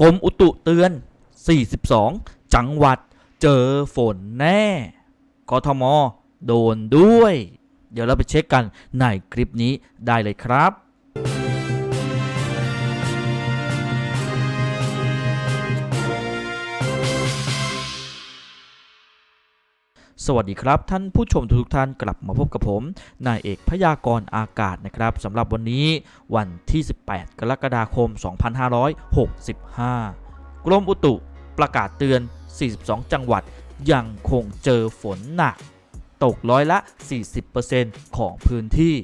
กรมอุตุเตือน 42 จังหวัดเจอฝนแน่ กทม โดนด้วย เดี๋ยวเราไปเช็คกันในคลิปนี้ได้เลยครับ สวัสดีครับ ท่านผู้ชมทุกท่านกลับมาพบกับผมนายเอกพยากรณ์อากาศนะครับสำหรับวันนี้วันที่ 18 กรกฎาคม 2565 กรมอุตุประกาศเตือน 42 จังหวัดยังคงเจอฝนหนัก ตกร้อยละ 40%ของพื้นที่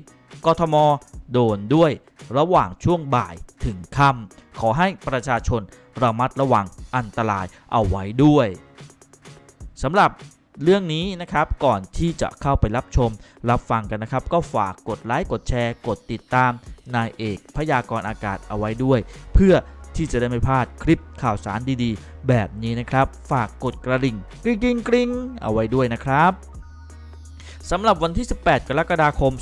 กทม โดนด้วยระหว่างช่วงบ่ายถึงค่ำขอให้ประชาชนระมัดระวังอันตรายเอาไว้ด้วยสำหรับ เรื่องนี้นะครับก่อนที่จะเข้าไปรับชม รับฟังกันนะครับ ก็ฝากกดไลค์กดแชร์ กดติดตามนายเอกพยากรณ์อากาศเอาไว้ด้วย เพื่อที่จะได้ไม่พลาดคลิปข่าวสารดีๆ แบบนี้นะครับ ฝากกดกระดิ่งกริ๊งกริ๊งกริ๊งเอาไว้ด้วยนะครับสำหรับวันที่ 18 กรกฎาคม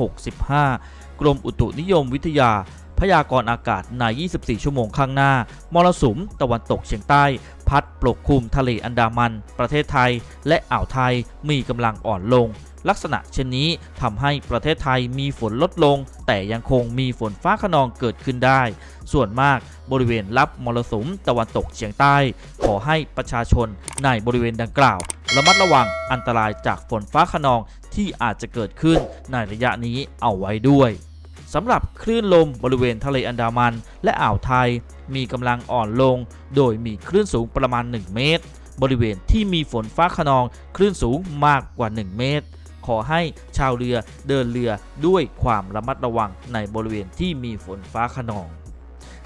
2565 กรมอุตุนิยมวิทยาพยากรณ์อากาศใน 24 ชั่วโมงข้างหน้า มรสุมตะวันตกเฉียงใต้ พัดปกคลุมทะเลอันดามัน ประเทศไทย และอ่าวไทยมีกำลังอ่อนลง ลักษณะเช่นนี้ทำให้ประเทศไทยมีฝนลดลง แต่ยังคงมีฝนฟ้าขนองเกิดขึ้นได้ ส่วนมากบริเวณรับมรสุมตะวันตกเฉียงใต้ ขอให้ประชาชนในบริเวณดังกล่าว ระมัดระวังอันตรายจากฝนฟ้าขนองที่อาจจะเกิดขึ้นในระยะนี้เอาไว้ด้วย สำหรับคลื่นลมบริเวณทะเลอันดามัน และอ่าวไทย มีกำลังอ่อนลง โดยมีคลื่นสูงประมาณ 1 เมตร บริเวณที่มีฝนฟ้าขนองคลื่นสูงมากกว่า 1 เมตร ขอให้ชาวเรือเดินเรือด้วยความระมัดระวังในบริเวณที่มีฝนฟ้าขนอง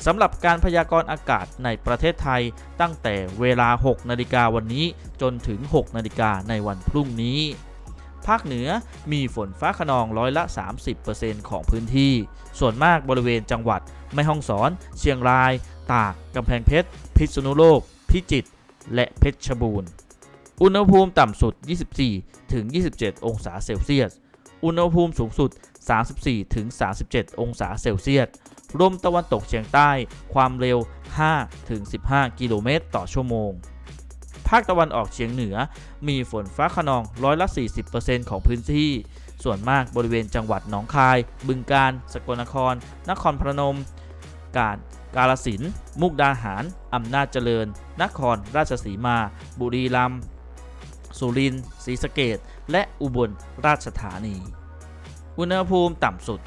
สำหรับการพยากรณ์อากาศในประเทศไทย ตั้งแต่เวลา 6 นาฬิกาวันนี้จนถึง 6 นาฬิกาในวันพรุ่งนี้ ภาคเหนือมีฝนฟ้าขนองร้อยละ 30%ของพื้นที่ ส่วนมากบริเวณจังหวัด แม่ฮ่องสอน เชียงราย ตาก กำแพงเพชร พิษณุโลก พิจิตร และเพชรบูรณ์ อุณหภูมิต่ำสุด 24 ถึง 27 องศาเซลเซียส อุณหภูมิสูงสุด 34 ถึง 37 องศาเซลเซียส ลมตะวันตกเฉียงใต้ ความเร็ว 5 ถึง 15 กิโลเมตรต่อชั่วโมง ภาคตะวันออกเฉียงเหนือ มีฝนฟ้าขนองร้อยละ 40%ของพื้นที่ ส่วนมากบริเวณจังหวัดหนองคาย บึงกาฬสกลนคร นครพนม กาญกาลสิน มุกดาหาร อำนาจเจริญ นครราชสีมา บุรีรัมย์ สุรินทร์ ศรีสะเกดและอุบลราชธานี อุณหภูมิต่ำสุด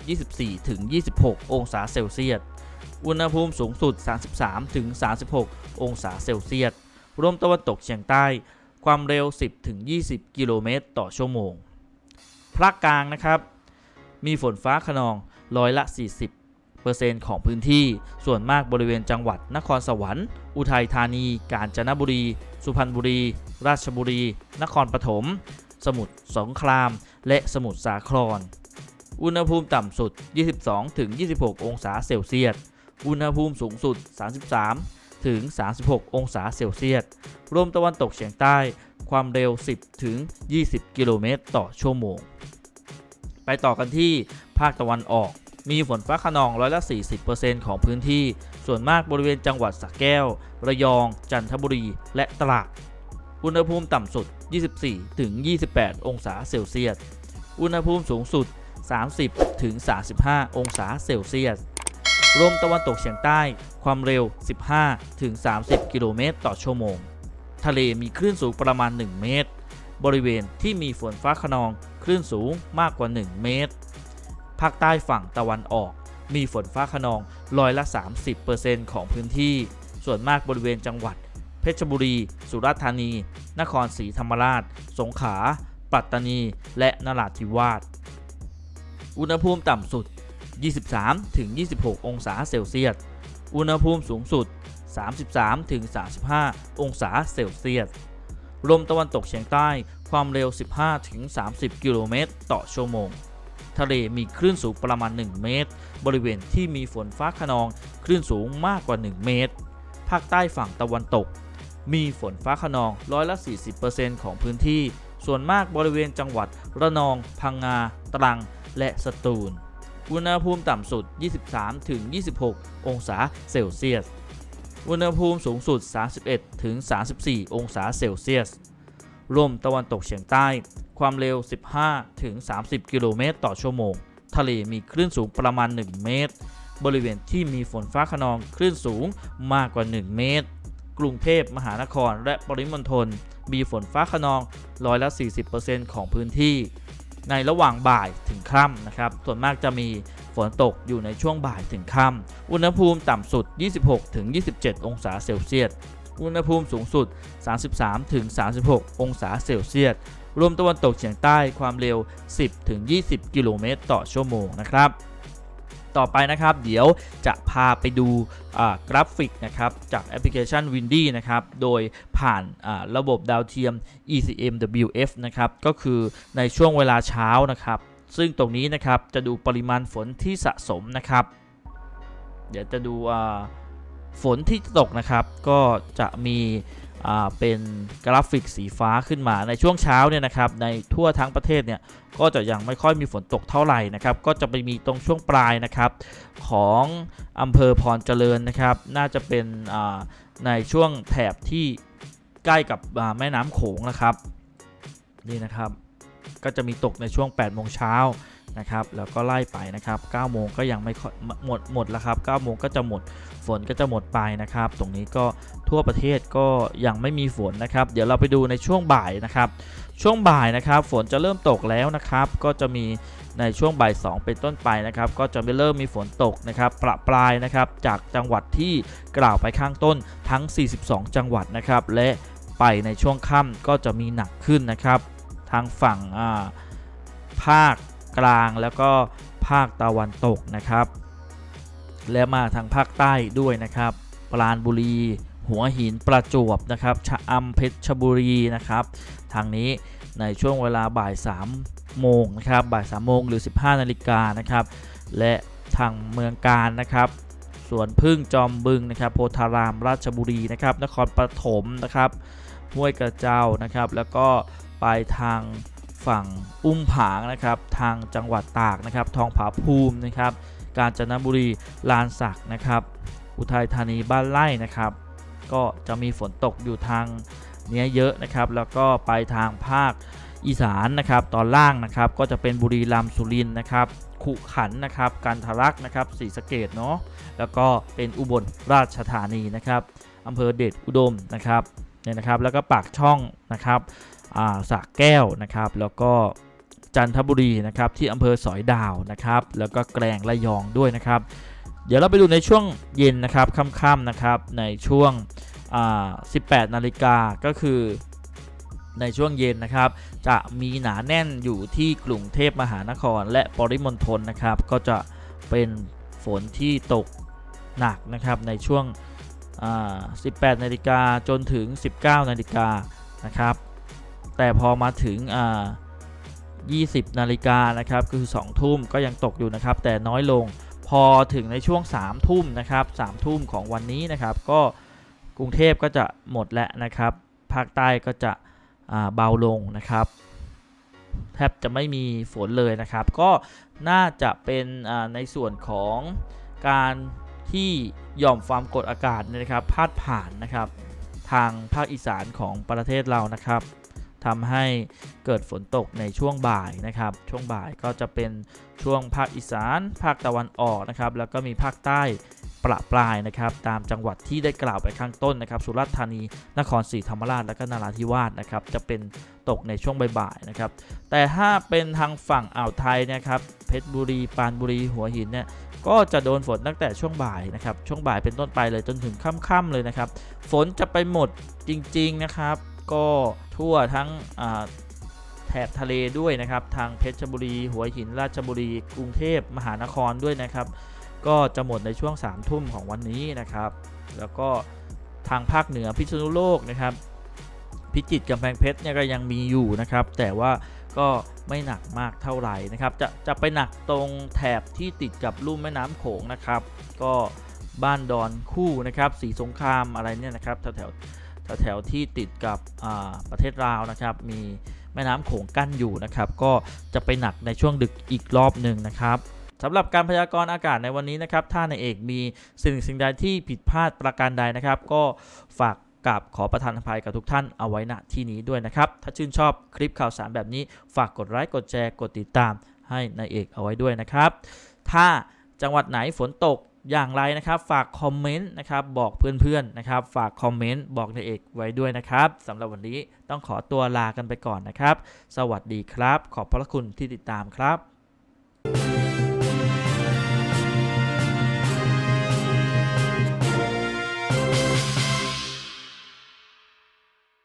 24-26 องศาเซลเซียส อุณหภูมิสูงสุด 33-36 องศาเซลเซียส ลมตะวันตกเฉียงใต้ ความเร็ว 10-20 กิโลเมตรต่อชั่วโมง ภาคกลางนะครับ มีฝนฟ้าขนองร้อยละ 40%ของพื้นที่ ส่วนมากบริเวณจังหวัดนครสวรรค์ อุทัยธานี กาญจนบุรี สุพรรณบุรี ราชบุรี นครปฐม สมุทรสงคราม และสมุทรสาคร อุณหภูมิต่ำสุด 22-26 องศาเซลเซียส อุณหภูมิสูงสุด 33 ถึง 36 องศาเซลเซียสลมตะวันตกเฉียงใต้ ความเร็ว 10 ถึง 20 กิโลเมตรต่อชั่วโมง ไปต่อกันที่ภาคตะวันออก มีฝนฟ้าขนองร้อยละ 40%ของพื้นที่ ส่วนมากบริเวณจังหวัดสระแก้ว ระยอง จันทบุรี และตราด อุณหภูมิต่ำสุด 24 ถึง 28 องศาเซลเซียส อุณหภูมิสูงสุด 30 ถึง 35 องศาเซลเซียส ลมตะวันตกเฉียงใต้ความเร็ว 15ถึง30 กิโลเมตรต่อชั่วโมง ทะเลมีคลื่นสูงประมาณ 1 เมตร บริเวณที่มีฝนฟ้าขนองคลื่นสูงมากกว่า 1 เมตร ภาคใต้ฝั่งตะวันออก มีฝนฟ้าขนองร้อยละ 30%ของพื้นที่ ส่วนมากบริเวณจังหวัด เพชรบุรี สุราษฎร์ธานี นครศรีธรรมราช สงขลาปัตตานี และนราธิวาส อุณหภูมิต่ำสุด 23-26 องศาเซลเซียส อุณหภูมิสูงสุด 33-35 องศาเซลเซียส ลมตะวันตกเฉียงใต้ความเร็ว 15-30 กิโลเมตรต่อชั่วโมง ทะเลมีคลื่นสูงประมาณ 1 เมตร บริเวณที่มีฝนฟ้าขนองคลื่นสูงมากกว่า 1 เมตร ภาคใต้ฝั่งตะวันตก มีฝนฟ้าขนองร้อยละ 40%ของพื้นที่ส่วนมากบริเวณจังหวัดระนอง พังงา ตรัง และสตูล อุณหภูมิต่ำสุด 23-26 องศาเซลเซียส อุณหภูมิสูงสุด 31 ถึง 34 องศาเซลเซียส ลมตะวันตกเฉียงใต้ ความเร็ว 15 ถึง 30 กิโลเมตรต่อชั่วโมง ทะเลมีคลื่นสูงประมาณ 1 เมตร บริเวณที่มีฝนฟ้าขนองคลื่นสูงมากกว่า 1 เมตร กรุงเทพมหานครและปริมณฑลมีฝนฟ้าขนองร้อยละ 40%ของพื้นที่ ในระหว่างบ่ายถึงค่ำนะครับ ส่วนมากจะมีฝนตกอยู่ในช่วงบ่ายถึงค่ำ อุณหภูมิต่ำสุด 26-27 องศาเซลเซียส อุณหภูมิสูงสุด 33-36 องศาเซลเซียส รวมตะวันตกเฉียงใต้ความเร็ว 10-20 กิโลเมตรต่อชั่วโมงนะครับ ต่อไปนะครับ เดี๋ยวจะพาไปดูกราฟิกนะครับจากแอปพลิเคชัน Windy นะครับโดยผ่านระบบดาวเทียม ECMWF นะครับก็คือในช่วงเวลาเช้านะครับ ซึ่งตรงนี้นะครับจะดูปริมาณฝนที่สะสมนะครับ เดี๋ยวจะดูอ่า ฝนที่ตกนะครับก็จะมีเป็นกราฟิกสีฟ้าขึ้นมาในช่วงเช้าเนี่ยนะครับในทั่วทั้งประเทศเนี่ยก็จะยังไม่ค่อยมีฝนตกเท่าไหร่นะครับก็จะไปมีตรงช่วงปลายนะครับของอำเภอพรเจริญนะครับ น่าจะเป็นในช่วงแถบที่ใกล้กับแม่น้ำโขงนะครับนี่นะครับก็จะมีตกในช่วง8โมงเช้า นะครับแล้วก็ไล่ไปนะครับ9โมงก็ยังไม่หมดหมดแล้วครับ9โมงก็จะหมดฝนก็จะหมดไปนะครับ ตรงนี้ก็ทั่วประเทศก็ยังไม่มีฝนนะครับ เดี๋ยวเราไปดูในช่วงบ่ายนะครับ ช่วงบ่ายนะครับ ฝนจะเริ่มตกแล้วนะครับ ก็จะมีในช่วงบ่าย2เป็นต้นไปนะครับ ก็จะเริ่มมีฝนตกนะครับประปรายนะครับจากจังหวัดที่กล่าวไปข้างต้นทั้ง 42 จังหวัดนะครับ และไปในช่วงค่ำก็จะมีหนักขึ้นนะครับ ทางฝั่งภาค กลางแล้วก็ภาคตะวันตกนะครับ และมาทางภาคใต้ด้วยนะครับ ปราณบุรี หัวหินประจวบนะครับชะอำเพชรบุรีนะครับ ทางนี้ในช่วงเวลาบ่าย3โมงนะครับบ่าย3โมงหรือ 15 นาฬิกานะครับ และทางเมืองการนะครับสวนพึ่งจอมบึงนะครับโพธารามราชบุรีนะครับ นครปฐมนะครับห้วยกระเจ้านะครับ แล้วก็ไปทาง ฝั่งอุ้มผางนะครับทางจังหวัดตากนะครับทองผาภูมินะครับกาญจนบุรีลานสักนะครับอุทัยธานีบ้านไร่นะครับ ก็จะมีฝนตกอยู่ทางเนี้ยเยอะนะครับ แล้วก็ไปทางภาคอีสานนะครับตอนล่างนะครับก็จะเป็นบุรีรัมย์สุรินทร์นะครับขุขันนะครับกันทะลักนะครับศรีสะเกดเนาะแล้วก็เป็นอุบลราชธานีนะครับอำเภอเดชอุดมนะครับเนี่ยนะครับแล้วก็ปากช่องนะครับ สระแก้วนะครับ แล้วก็จันทบุรีนะครับที่อำเภอสอยดาวนะครับ แล้วก็แกลงระยองด้วยนะครับ เดี๋ยวเราไปดูในช่วงเย็นนะครับค่ำๆนะครับในช่วง 18 นาฬิกาก็คือในช่วงเย็นนะครับ จะมีหนาแน่นอยู่ที่กรุงเทพมหานคร และปริมณฑลนะครับ ก็จะเป็นฝนที่ตกหนักนะครับในช่วง 18 นาฬิกาจนถึง 19 นาฬิกานะครับ แต่พอมาถึงอ่า20 นาฬิกานะครับคือ 2 ทุ่มก็ยังตกอยู่นะครับ แต่น้อยลงพอถึงในช่วง 3 ทุ่มนะครับ3ทุ่มของวันนี้นะครับ ก็กรุงเทพก็จะหมดแล้วนะครับภาคใต้ก็จะเบาลงนะครับ แทบจะไม่มีฝนเลยนะครับ ก็น่าจะเป็นในส่วนของการที่หย่อมความกดอากาศเนี่ยนะครับพาดผ่านนะครับ ทางภาคอีสานของประเทศเรานะครับ ทำให้เกิดฝนตกในช่วงบ่ายนะครับ ช่วงบ่ายก็จะเป็นช่วงภาคอีสาน ภาคตะวันออกนะครับ แล้วก็มีภาคใต้ประปรายนะครับตามจังหวัดที่ได้กล่าวไปข้างต้นนะครับ สุราษฎร์ธานี นครศรีธรรมราช และก็นราธิวาสนะครับ จะเป็นตกในช่วงบ่ายๆนะครับ แต่ถ้าเป็นทางฝั่งอ่าวไทยนะครับ เพชรบุรี ปานบุรี หัวหินเนี่ย ก็จะโดนฝนตั้งแต่ช่วงบ่ายนะครับ ช่วงบ่ายเป็นต้นไปเลยจนถึงค่ำๆเลยนะครับ ฝนจะไปหมดจริงๆนะครับ ก็ทั่วทั้งแถบทะเลด้วยนะครับ ทางเพชรบุรี หัวหินราชบุรี กรุงเทพมหานครด้วยนะครับ ก็จะหมดในช่วง3ามทุ่มของวันนี้นะครับ แล้วก็ทางภาคเหนือพิษณุโลกนะครับ พิจิตรกำแพงเพชรเนี่ยก็ยังมีอยู่นะครับ แต่ว่าก็ไม่หนักมากเท่าไหร่นะครับ จะจะไปหนักตรงแถบที่ติดกับลุ่มแม่น้ำโขงนะครับ ก็บ้านดอนคู่นะครับ สีสงครามอะไรเนี่ยนะครับแถวแถว แถวแถวที่ติดกับประเทศลาวนะครับ มีแม่น้ำโขงกั้นอยู่นะครับ ก็จะไปหนักในช่วงดึกอีกรอบหนึ่งนะครับสำหรับการพยากรณ์อากาศในวันนี้นะครับ ถ้าในเอกมีสิ่งสิ่งใดที่ผิดพลาดประการใดนะครับ ก็ฝากกับขอประทานอภัยกับทุกท่านเอาไว้ณที่นี้ด้วยนะครับ ถ้าชื่นชอบคลิปข่าวสารแบบนี้ ฝากกดไลค์กดแชร์กดติดตามให้นายเอกเอาไว้ด้วยนะครับ ถ้าจังหวัดไหนฝนตก อย่างไรนะครับ ฝากคอมเมนต์นะครับบอกเพื่อนๆนะครับ ฝากคอมเมนต์บอกนายเอกไว้ด้วยนะครับสำหรับวันนี้ต้องขอตัวลากันไปก่อนนะครับ สวัสดีครับ ขอบพระคุณที่ติดตามครับ